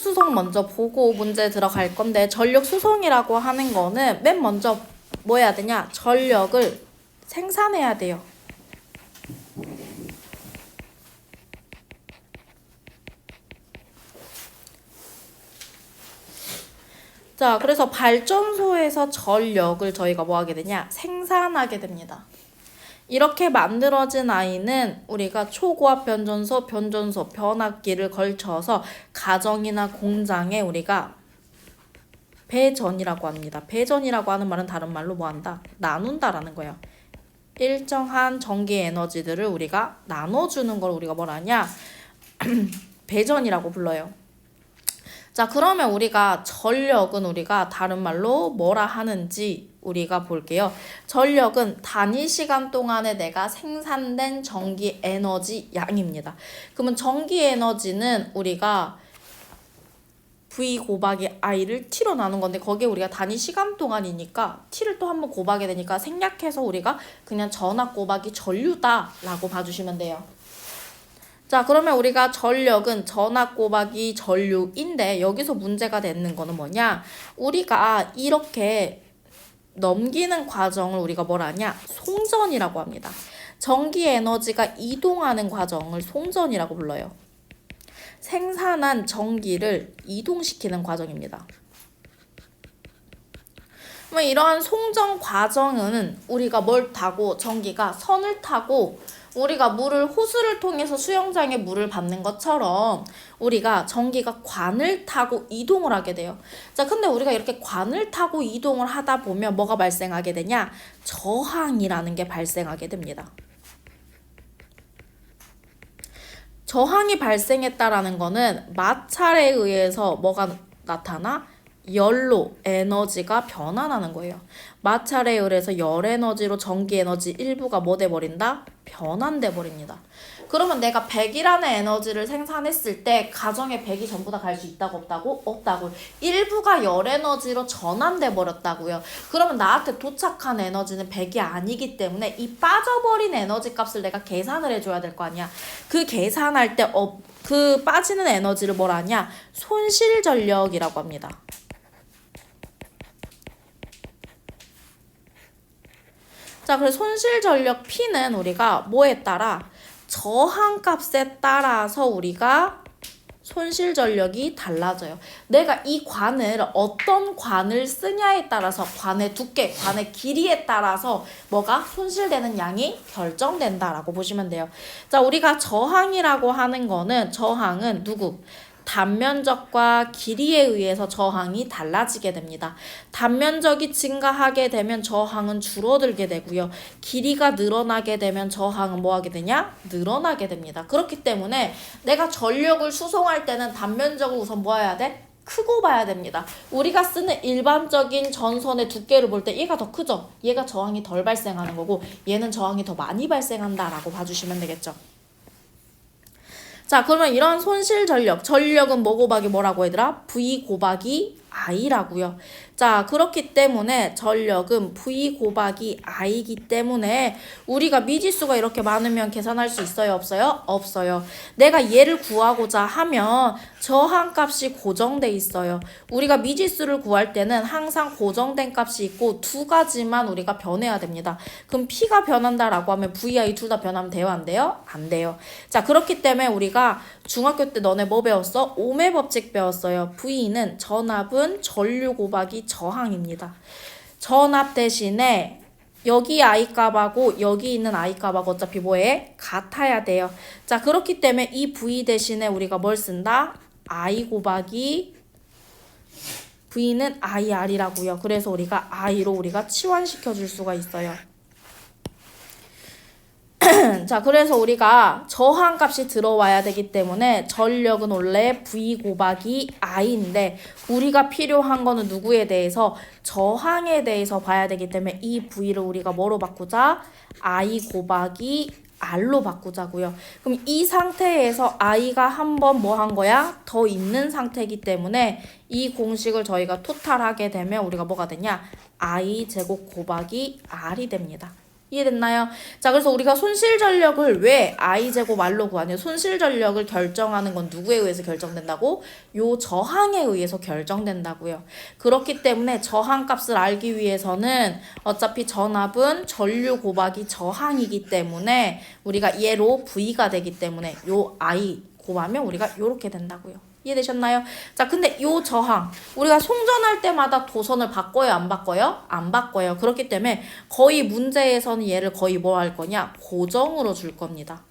수송 먼저 보고 문제 들어갈 건데 전력 수송이라고 하는 거는 맨 먼저 뭐 해야 되냐? 전력을 생산해야 돼요. 자, 그래서 발전소에서 전력을 저희가 뭐 하게 되냐? 생산하게 됩니다. 이렇게 만들어진 아이는 우리가 초고압 변전소, 변전소, 변압기를 걸쳐서 가정이나 공장에 우리가 배전이라고 합니다. 배전이라고 하는 말은 다른 말로 뭐 한다? 나눈다라는 거예요. 일정한 전기 에너지들을 우리가 나눠주는 걸 우리가 뭐라 하냐? 배전이라고 불러요. 자, 그러면 우리가 전력은 우리가 다른 말로 뭐라 하는지 우리가 볼게요. 전력은 단위 시간 동안에 내가 생산된 전기 에너지 양입니다. 그러면 전기 에너지는 우리가 V 곱하기 I를 T로 나눈 건데 거기에 우리가 단위 시간 동안이니까 T를 또 한번 곱하게 되니까 생략해서 우리가 그냥 전압 곱하기 전류다라고 봐주시면 돼요. 자, 그러면 우리가 전력은 전압 곱하기 전류인데 여기서 문제가 되는 거는 뭐냐? 우리가 이렇게 넘기는 과정을 우리가 뭐라 하냐? 송전이라고 합니다. 전기 에너지가 이동하는 과정을 송전이라고 불러요. 생산한 전기를 이동시키는 과정입니다. 이러한 송전 과정은 우리가 뭘 타고 전기가 선을 타고 우리가 물을 호수를 통해서 수영장에 물을 받는 것처럼 우리가 전기가 관을 타고 이동을 하게 돼요. 자, 근데 우리가 이렇게 관을 타고 이동을 하다 보면 뭐가 발생하게 되냐? 저항이라는 게 발생하게 됩니다. 저항이 발생했다라는 거는 마찰에 의해서 뭐가 나타나? 열로 에너지가 변환하는 거예요. 마찰에 의해서 열 에너지로 전기 에너지 일부가 뭐 돼버린다? 변환돼 버립니다. 그러면 내가 100이라는 에너지를 생산했을 때 가정에 100이 전부 다 갈 수 있다고 없다고? 없다고. 일부가 열 에너지로 전환돼 버렸다고요. 그러면 나한테 도착한 에너지는 100이 아니기 때문에 이 빠져버린 에너지 값을 내가 계산을 해줘야 될 거 아니야. 그 계산할 때 어, 그 빠지는 에너지를 뭐라 하냐? 손실 전력이라고 합니다. 자, 그래서 손실 전력 P는 우리가 뭐에 따라 저항 값에 따라서 우리가 손실 전력이 달라져요. 내가 이 관을 어떤 관을 쓰냐에 따라서 관의 두께, 관의 길이에 따라서 뭐가 손실되는 양이 결정된다라고 보시면 돼요. 자, 우리가 저항이라고 하는 거는 저항은 누구? 단면적과 길이에 의해서 저항이 달라지게 됩니다. 단면적이 증가하게 되면 저항은 줄어들게 되고요. 길이가 늘어나게 되면 저항은 뭐 하게 되냐? 늘어나게 됩니다. 그렇기 때문에 내가 전력을 수송할 때는 단면적을 우선 뭐 해야 돼? 크고 봐야 됩니다. 우리가 쓰는 일반적인 전선의 두께를 볼 때 얘가 더 크죠? 얘가 저항이 덜 발생하는 거고 얘는 저항이 더 많이 발생한다라고 봐주시면 되겠죠. 자, 그러면 이런 손실 전력, 전력은 뭐 곱하기 뭐라고 얘들아? V 곱하기 I라고요. 자, 그렇기 때문에 전력은 V 곱하기 I이기 때문에 우리가 미지수가 이렇게 많으면 계산할 수 있어요? 없어요? 없어요. 내가 얘를 구하고자 하면 저항 값이 고정돼 있어요. 우리가 미지수를 구할 때는 항상 고정된 값이 있고 두 가지만 우리가 변해야 됩니다. 그럼 P가 변한다라고 하면 VI 둘 다 변하면 돼요? 안 돼요? 안 돼요. 자, 그렇기 때문에 우리가 중학교 때 너네 뭐 배웠어? 오매 법칙 배웠어요. V는 전압은 전류 곱하기 저항입니다. 전압 대신에 여기 I 값하고 여기 있는 I 값하고 어차피 뭐에 같아야 돼요. 자 그렇기 때문에 이 V 대신에 우리가 뭘 쓴다? I 곱하기 V는 IR이라고요. 그래서 우리가 I로 우리가 치환시켜 줄 수가 있어요. 자, 그래서 우리가 저항 값이 들어와야 되기 때문에 전력은 원래 V 곱하기 I인데 우리가 필요한 거는 누구에 대해서 저항에 대해서 봐야 되기 때문에 이 V를 우리가 뭐로 바꾸자? I 곱하기 R로 바꾸자고요. 그럼 이 상태에서 I가 한 번 뭐 한 거야? 더 있는 상태이기 때문에 이 공식을 저희가 토탈하게 되면 우리가 뭐가 되냐? I 제곱 곱하기 R이 됩니다. 이해됐나요? 자, 그래서 우리가 손실 전력을 왜 I 제곱 R로 구하냐? 손실 전력을 결정하는 건 누구에 의해서 결정된다고? 요 저항에 의해서 결정된다고요. 그렇기 때문에 저항 값을 알기 위해서는 어차피 전압은 전류 곱하기 저항이기 때문에 우리가 얘로 V가 되기 때문에 요 I 곱하면 우리가 요렇게 된다고요. 이해되셨나요? 자, 근데 요 저항 우리가 송전할 때마다 도선을 바꿔요, 안 바꿔요? 안 바꿔요. 그렇기 때문에 거의 문제에서는 얘를 거의 뭐 할 거냐? 고정으로 줄 겁니다.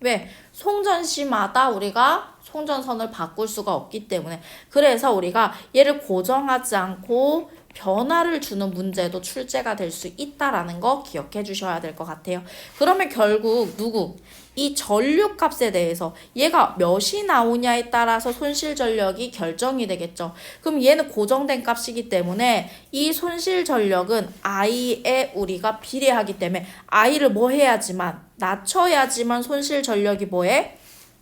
왜? 송전 시마다 우리가 송전선을 바꿀 수가 없기 때문에 그래서 우리가 얘를 고정하지 않고 변화를 주는 문제도 출제가 될 수 있다라는 거 기억해 주셔야 될 것 같아요. 그러면 결국 누구? 이 전류 값에 대해서 얘가 몇이 나오냐에 따라서 손실 전력이 결정이 되겠죠. 그럼 얘는 고정된 값이기 때문에 이 손실 전력은 i에 우리가 비례하기 때문에 i를 뭐 해야지만 낮춰야지만 손실 전력이 뭐해?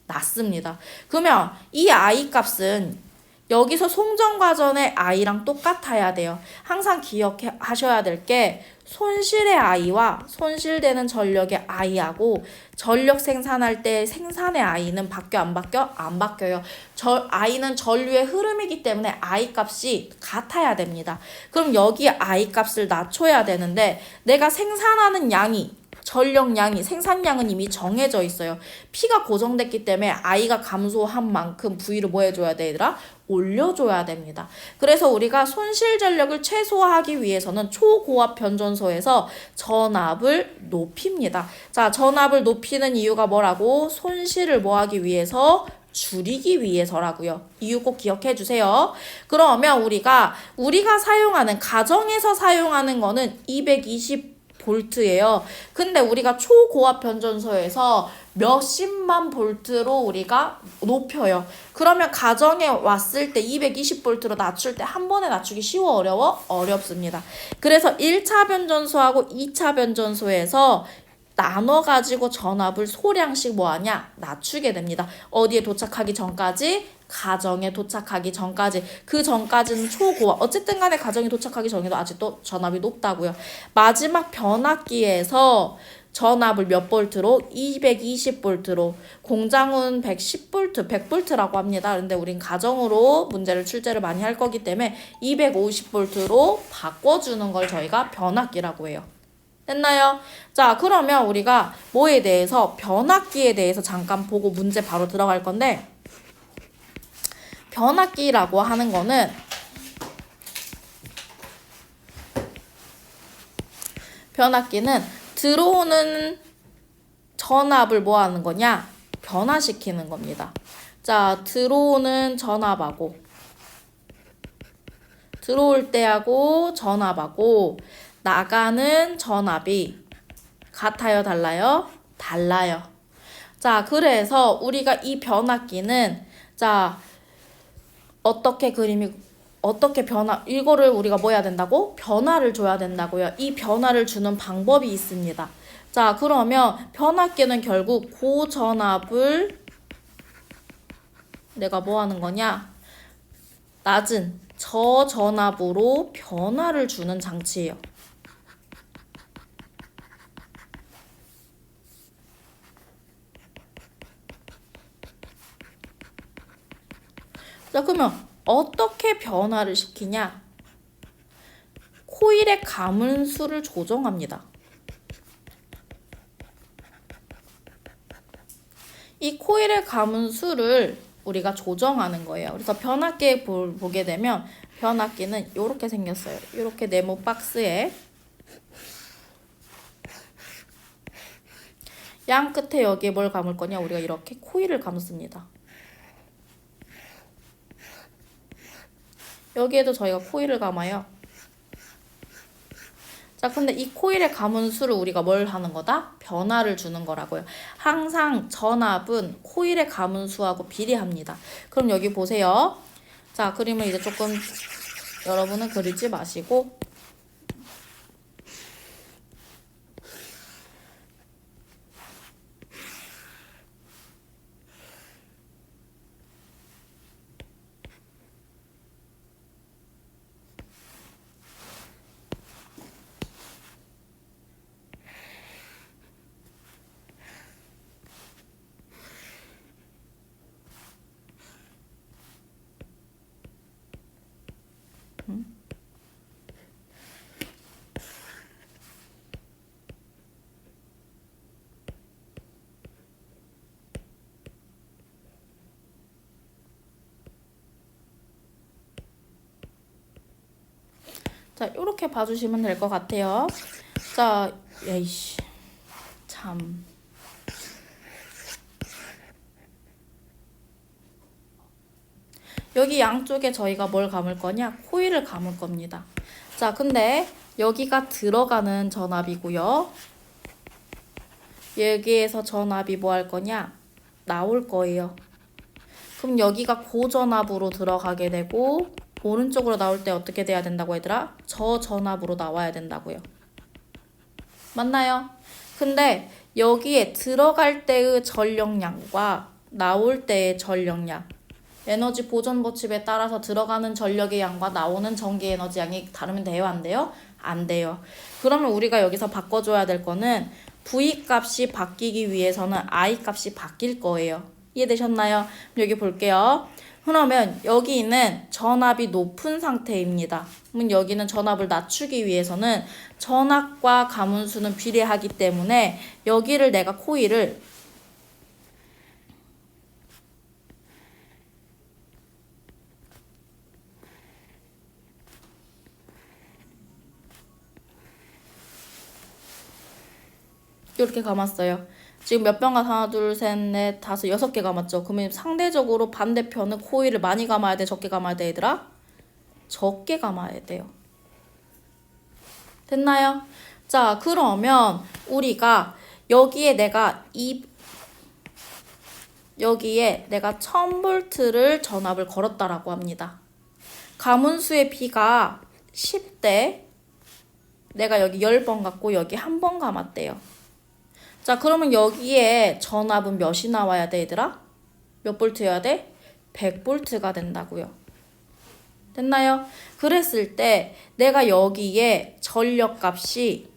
낮습니다. 그러면 이 i 값은 여기서 송전 과정의 i랑 똑같아야 돼요. 항상 기억하셔야 될 게 손실의 i와 손실되는 전력의 i하고 전력 생산할 때 생산의 i는 바뀌어 안 바뀌어? 안 바뀌어요. 저 i는 전류의 흐름이기 때문에 i 값이 같아야 됩니다. 그럼 여기 i 값을 낮춰야 되는데 내가 생산하는 양이 전력량이 생산량은 이미 정해져 있어요. P가 고정됐기 때문에 I가 감소한 만큼 V를 뭐 해줘야 돼 얘들아? 올려줘야 됩니다. 그래서 우리가 손실 전력을 최소화하기 위해서는 초고압 변전소에서 전압을 높입니다. 자, 전압을 높이는 이유가 뭐라고? 손실을 뭐 하기 위해서? 줄이기 위해서라고요. 이유 꼭 기억해 주세요. 그러면 우리가 우리가 사용하는 가정에서 사용하는 거는 220 볼트예요. 근데 우리가 초고압 변전소에서 몇십만 볼트로 우리가 높여요. 그러면 가정에 왔을 때 220볼트로 낮출 때 한 번에 낮추기 쉬워 어려워? 어렵습니다. 그래서 1차 변전소하고 2차 변전소에서 나눠 가지고 전압을 소량씩 뭐하냐? 낮추게 됩니다. 어디에 도착하기 전까지? 가정에 도착하기 전까지. 그 전까지는 초고압. 어쨌든 간에 가정에 도착하기 전에도 아직도 전압이 높다고요. 마지막 변압기에서 전압을 몇 볼트로? 220 볼트로. 공장은 110 볼트, 100 볼트라고 합니다. 근데 우린 가정으로 문제를 출제를 많이 할 거기 때문에 250 볼트로 바꿔주는 걸 저희가 변압기라고 해요. 됐나요? 자, 그러면 우리가 뭐에 대해서 변압기에 대해서 잠깐 보고 문제 바로 들어갈 건데 변압기라고 하는 거는 변압기는 들어오는 전압을 뭐 하는 거냐? 변화시키는 겁니다. 자, 들어오는 전압하고 들어올 때하고 전압하고 나가는 전압이 같아요, 달라요? 달라요. 자, 그래서 우리가 이 변압기는 자, 어떻게 그림이 어떻게 변화 이거를 우리가 뭐 해야 된다고? 변화를 줘야 된다고요. 이 변화를 주는 방법이 있습니다. 자, 그러면 변압기는 결국 고전압을 내가 뭐 하는 거냐? 낮은 저전압으로 변화를 주는 장치예요. 자, 그러면 어떻게 변화를 시키냐? 코일의 가문수를 조정합니다. 이 코일의 가문수를 우리가 조정하는 거예요. 그래서 변압기에 볼, 보게 되면 변압기는 이렇게 생겼어요. 이렇게 네모 박스에 양 끝에 여기에 뭘 감을 거냐? 우리가 이렇게 코일을 감습니다. 여기에도 저희가 코일을 감아요. 자, 근데 이 코일의 감은 수를 우리가 뭘 하는 거다? 변화를 주는 거라고요. 항상 전압은 코일의 감은 수하고 비례합니다. 그럼 여기 보세요. 자, 그림을 이제 조금 여러분은 그리지 마시고 자, 이렇게 봐주시면 될 것 같아요. 자, 에이씨. 참. 여기 양쪽에 저희가 뭘 감을 거냐? 코일을 감을 겁니다. 자, 근데 여기가 들어가는 전압이고요. 여기에서 전압이 뭐 할 거냐? 나올 거예요. 그럼 여기가 고전압으로 들어가게 되고 오른쪽으로 나올 때 어떻게 돼야 된다고 얘들아? 저 전압으로 나와야 된다고요. 맞나요? 근데 여기에 들어갈 때의 전력량과 나올 때의 전력량 에너지 보존 법칙에 따라서 들어가는 전력의 양과 나오는 전기 에너지 양이 다르면 돼요? 안 돼요? 안 돼요. 그러면 우리가 여기서 바꿔줘야 될 거는 V 값이 바뀌기 위해서는 I 값이 바뀔 거예요. 이해되셨나요? 여기 볼게요. 그러면 여기는 전압이 높은 상태입니다. 그럼 여기는 전압을 낮추기 위해서는 전압과 가문수는 비례하기 때문에 여기를 내가 코일을 이렇게 감았어요. 지금 몇 병가 하나, 둘, 셋, 넷, 다섯, 여섯 개 감았죠. 그러면 상대적으로 반대편은 코일을 많이 감아야 돼, 적게 감아야 돼, 얘들아? 적게 감아야 돼요. 됐나요? 자, 그러면 우리가 여기에 내가 이 여기에 내가 1000볼트를 전압을 걸었다라고 합니다. 가문수의 B가 10대 내가 여기 10번 갖고 여기 한 번 감았대요. 자, 그러면 여기에 전압은 몇이 나와야 돼, 얘들아? 몇 볼트여야 돼? 100볼트가 된다고요. 됐나요? 그랬을 때 내가 여기에 전력 값이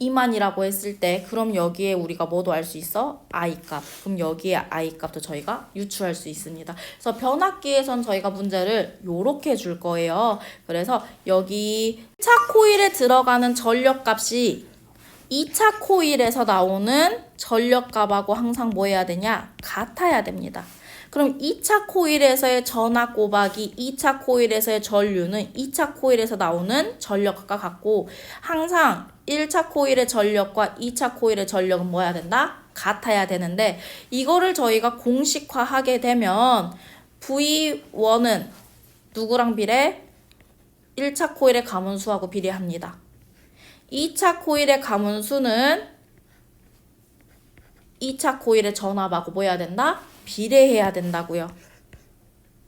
2만이라고 했을 때 그럼 여기에 우리가 뭐도 알 수 있어? I 값. 그럼 여기에 I 값도 저희가 유추할 수 있습니다. 그래서 변압기에선 저희가 문제를 요렇게 줄 거예요. 그래서 여기 1차 코일에 들어가는 전력 값이 2차 코일에서 나오는 전력 값하고 항상 뭐 해야 되냐? 같아야 됩니다. 그럼 2차 코일에서의 전압 곱하기 2차 코일에서의 전류는 2차 코일에서 나오는 전력과 같고 항상 1차 코일의 전력과 2차 코일의 전력은 뭐야 된다? 같아야 되는데 이거를 저희가 공식화하게 되면 V1은 누구랑 비례? 1차 코일의 가문수하고 비례합니다. 2차 코일의 가문수는 2차 코일의 전압하고 뭐 해야 된다? 비례해야 된다고요.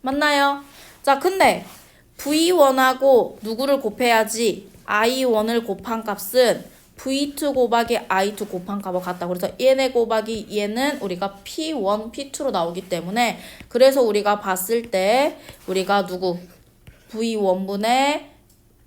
맞나요? 자, 근데 V1하고 누구를 곱해야지 I1을 곱한 값은 V2 곱하기 I2 곱한 값과 같다. 그래서 얘네 곱하기 얘는 우리가 P1, P2로 나오기 때문에 그래서 우리가 봤을 때 우리가 누구 V1분의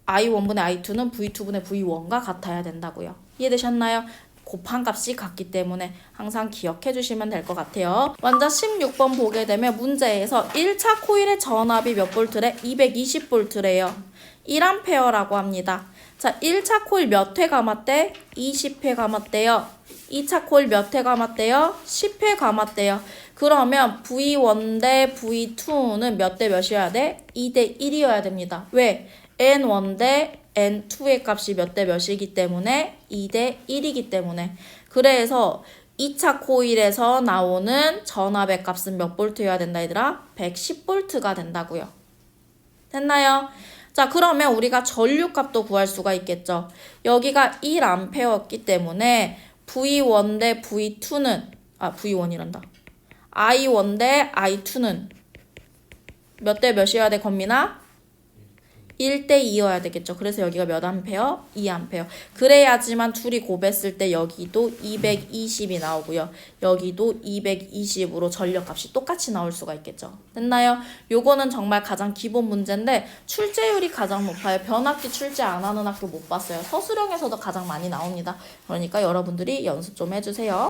I1분의 I2는 V2분의 V1과 같아야 된다고요. 이해되셨나요? 곱한 값이 같기 때문에 항상 기억해 주시면 될 것 같아요. 먼저 16번 보게 되면 문제에서 1차 코일의 전압이 몇 볼트래? 220볼트래요. 1암페어라고 합니다. 자, 1차 코일 몇 회 감았대? 20회 감았대요. 2차 코일 몇 회 감았대요? 10회 감았대요. 그러면 V1 대 V2는 몇 대 몇이어야 돼? 2 대 1이어야 됩니다. 왜? N1 대 N2의 값이 몇 대 몇이기 때문에 2 대 1이기 때문에 그래서 2차 코일에서 나오는 전압의 값은 몇 볼트여야 된다 얘들아? 110볼트가 된다고요. 됐나요? 자 그러면 우리가 전류값도 구할 수가 있겠죠. 여기가 1암페어였기 때문에 V1 대 V2는 아 V1이란다. I1 대 I2는 몇 대 몇이어야 돼 건민아? 1대 2여야 되겠죠. 그래서 여기가 몇 암페어? 2암페어. 그래야지만 둘이 곱했을 때 여기도 220이 나오고요. 여기도 220으로 전력값이 똑같이 나올 수가 있겠죠. 됐나요? 요거는 정말 가장 기본 문제인데 출제율이 가장 높아요. 변압기 출제 안 하는 학교 못 봤어요. 서술형에서도 가장 많이 나옵니다. 그러니까 여러분들이 연습 좀 해주세요.